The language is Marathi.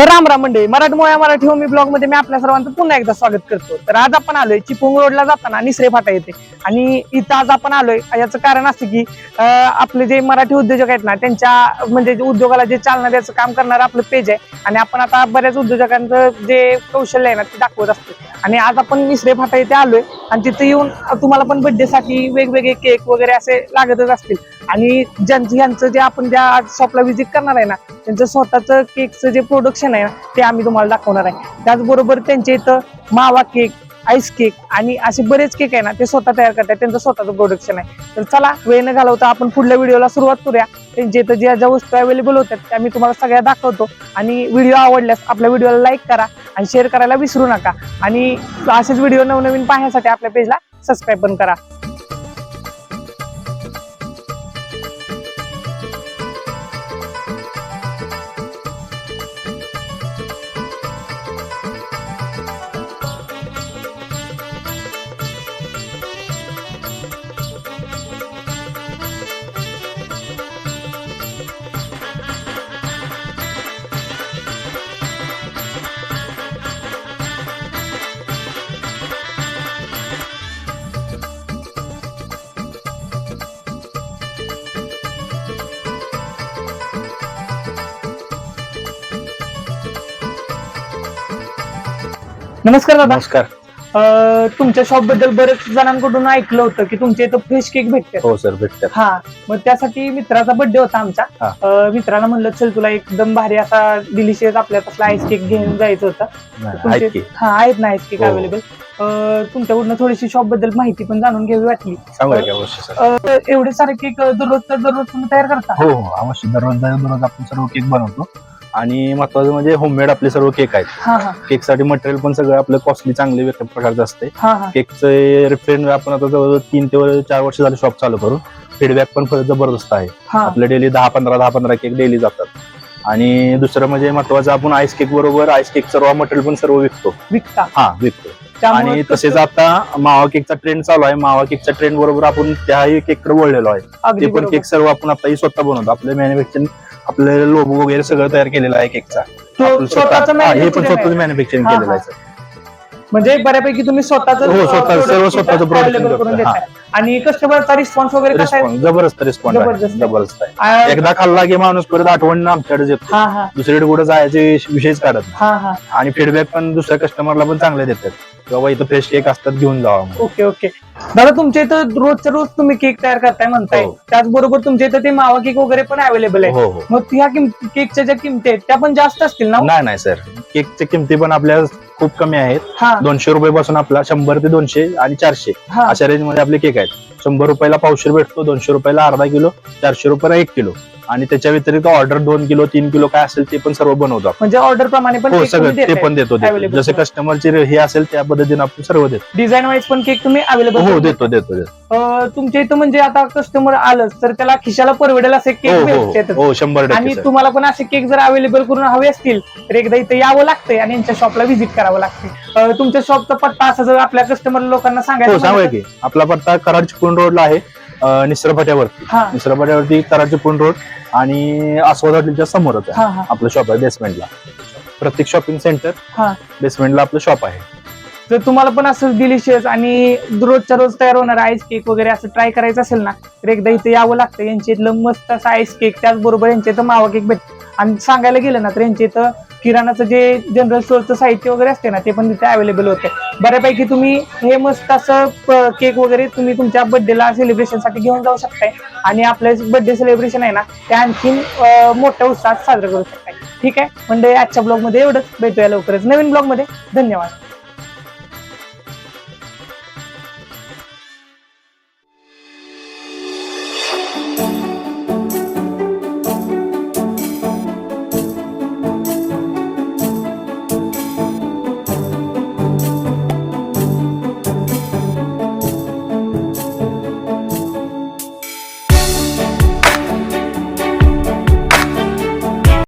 तर राम राम मंडळी मराठमोळ्या मराठी होमी ब्लॉगमध्ये मी आपल्या सर्वांचं पुन्हा एकदा स्वागत करतो. तर आज आपण आलोय चिपळूण रोडला जाताना निसरे फाटा येते आणि इथं आज आपण आलोय याचं कारण असं की आपले जे मराठी उद्योजक आहेत ना त्यांच्या म्हणजे जे उद्योगाला जे चालना द्यायचं काम करणारं आपलं पेज आहे. आणि आपण आता बऱ्याच उद्योजकांचं जे कौशल्य आहे ना ते दाखवत असतो. आणि आज आपण निसरे फाटा येथे आलोय. आणि तिथे येऊन तुम्हाला पण बड्डेसाठी वेगवेगळे केक वगैरे असे लागतच असतील. आणि ज्यांचं यांचं जे आपण ज्या शॉपला व्हिजिट करणार आहे ना त्यांचं स्वतःचं केकचं जे प्रोडक्शन आहे ना ते आम्ही तुम्हाला दाखवणार आहे. त्याचबरोबर त्यांच्या इथं मावा केक आईस केक आणि असे बरेच केक आहे ना ते स्वतः तयार करतात त्यांचं स्वतःचं प्रोडक्शन आहे. तर चला वेळ न घालवता आपण पुढल्या व्हिडिओला सुरुवात करूया. त्यांच्या इथं ज्या ज्या वस्तू अवेलेबल होत्या त्या मी तुम्हाला सगळ्या दाखवतो. आणि व्हिडिओ आवडल्यास आपल्या व्हिडिओला लाईक करा. आणि शेअर करायला विसरू नका. आणि असेच व्हिडिओ नवनवीन पाहण्यासाठी आपल्या पेजला सबस्क्राईब पण करा. नमस्कार दादा. नमस्कार. अं, तुमच्या शॉपबद्दल बरेच जणांकडून ऐकलं होतं की तुमच्या इथं फ्रेश केक भेटते हो सर भेटतात. हा मग त्यासाठी मित्राचा बर्थडे होता आमचा. हा. अं, मित्राला म्हणलं चल तुला एकदम भारी असा डिलिशियस आपल्या तसला आईस केक घेऊन जायचं होतं. नाही, तुमचे- आहेत की? हा आहेत ना आईस केक हो. अवेलेबल तुमच्याकडून थोडीशी शॉपबद्दल माहिती पण जाणून घ्यावी वाटली. सांगूया की अवश्य सर अं, एवढे सारे केक दररोज तर दररोज तुम्ही तयार करता? हो हो अवश्य. दररोज दररोज आपण सर्व केक बनवतो. आणि महत्वाचं म्हणजे होममेड आपले सर्व केक आहेत. केकसाठी मटेरियल पण सगळं आपलं कॉस्टली चांगले प्रकारचं असते. केकचे रिफ्रेंड आपण आता जवळजवळ तीन ते चार वर्ष झाले शॉप चालू करून. फीडबॅक पण जबरदस्त आहे. आपले डेली दहा पंधरा दहा पंधरा केक डेली जातात. आणि दुसरं म्हणजे महत्वाचं आपण आईस केक बरोबर आईस केकचं रॉ मटेरियल पण सर्व विकतो. विकता. हा विकतो. आणि तसेच आता मावा केकचा ट्रेंड चालू आहे. मावा केकच्या ट्रेंड बरोबर आपण त्याही केककडे वळलेलो आहे. ते पण. केक सर्व आपण आताही स्वतः बनवतो. आपलं मॅन्युफॅक्चरिंग आपलं लोगो वगैरे सगळं तयार केलेलं आहे केकचा. तो आपलं स्वतःचं स्वतः हा, हे पण manufacturing स्वतःच आहे. मॅन्युफॅक्चरिंग हा, केलेलं हा. आहे sir. म्हणजे बऱ्यापैकी तुम्ही स्वतःच हो, स्वतः- सर्व स्वतःचं production करून करतोय, देताय. आणि कस्टमरचा रिस्पॉन्स वगैरे कसा आहे? Response, जबरदस्त रिस्पॉन्स जबरदस्त आहे आहे. जबरदस्त आहे. आ, एकदा खाल्ला की माणूस परत आठवण आमच्याकडे येतो हा हा. दुसरीकडे कुठे जायचे विषयच काढत नाही. हा हा. आणि फीडबॅक पण दुसऱ्या कस्टमरला पण चांगले देतात. बाबा इथं फ्रेश केक असतात घेऊन जावा म्हणून. Okay okay. दादा तुमच्या इथं रोजच्या रोज तुम्ही केक तयार करताय म्हणताय. हो. त्याचबरोबर तुमच्या इथं ते मावा केक वगैरे पण अवेलेबल आहे. हो हो. मग ह्या किंमती केकच्या ज्या किमती आहेत त्या पण जास्त असतील ना हो? नाही नाही सर केकच्या किमती पण आपल्या खूप कमी आहेत. हा. दोनशे रुपये पासून आपला शंभर ते दोनशे आणि चारशे हा. अशा रेंजमध्ये आपले केक आहेत. शंभर रुपयाला पावशेर भेटतो दोनशे रुपयाला अर्धा किलो चारशे रुपयाला एक किलो. आणि त्याच्या व्यतिरिक्त ऑर्डर दोन किलो तीन किलो काय असेल ते पण सर्व बनवतो. म्हणजे ऑर्डर प्रमाणे पण हो सगळं ते पण देतो देतो. available जसे. कस्टमरचे हे असेल त्या पद्धतीने आपण सर्व देतो डिझाईन वाईज पण केक तुम्ही हो अवेलेबल देतो देतो देतो तुमच्या इथं म्हणजे आता कस्टमर आलंच तर त्याला खिशाला परवडेल असे हो केक हो भेटतात हो शंभर आणि sir. तुम्हाला पण असे केक जर अवेलेबल करून हवे असतील तर एकदा इथे यावं लागतंय आणि यांच्या शॉपला व्हिजिट करावं लागते तुमच्या शॉपचा पत्ता असा जर आपल्या कस्टमर लोकांना हो सांगायचं सांगूया की आपला पत्ता कराड चिपळूण रोडला आहे निसरपाट्यावरती हा. निसरपाट्यावरती कराड चिपळूण रोड आणि आस्वाद हॉटेलच्या समोरच आहे. हा हा. आपलं शॉप आहे बेसमेंटला प्रत्येक शॉपिंग सेंटर हा. बेसमेंटला आपलं शॉप आहे. जर तुम्हाला पण असं डिलिशियस आणि रोजच्या रोज तयार होणार आईस केक वगैरे असं ट्राय करायचं असेल ना तर एकदा इथे यावं लागतं. यांच्या इथलं मस्त असं आईस केक त्याचबरोबर यांच्या इथं मावा केक भेट आणि सांगायला गेलं ना तर यांच्या इथं किराणाचं जे जनरल स्टोअरचं साहित्य वगैरे असते ना ते पण तिथे अवेलेबल होते. बऱ्यापैकी तुम्ही हे मस्त असं केक वगैरे तुम्ही तुमच्या बर्थडेला सेलिब्रेशनसाठी घेऊन जाऊ शकताय. आणि आपलं बर्थडे सेलिब्रेशन आहे ना ते आणखीन मोठ्या उत्साहात साजरं करू शकताय. ठीक आहे? म्हणजे आजच्या ब्लॉगमध्ये एवढंच. भेटूया लवकरच नवीन ब्लॉगमध्ये धन्यवाद.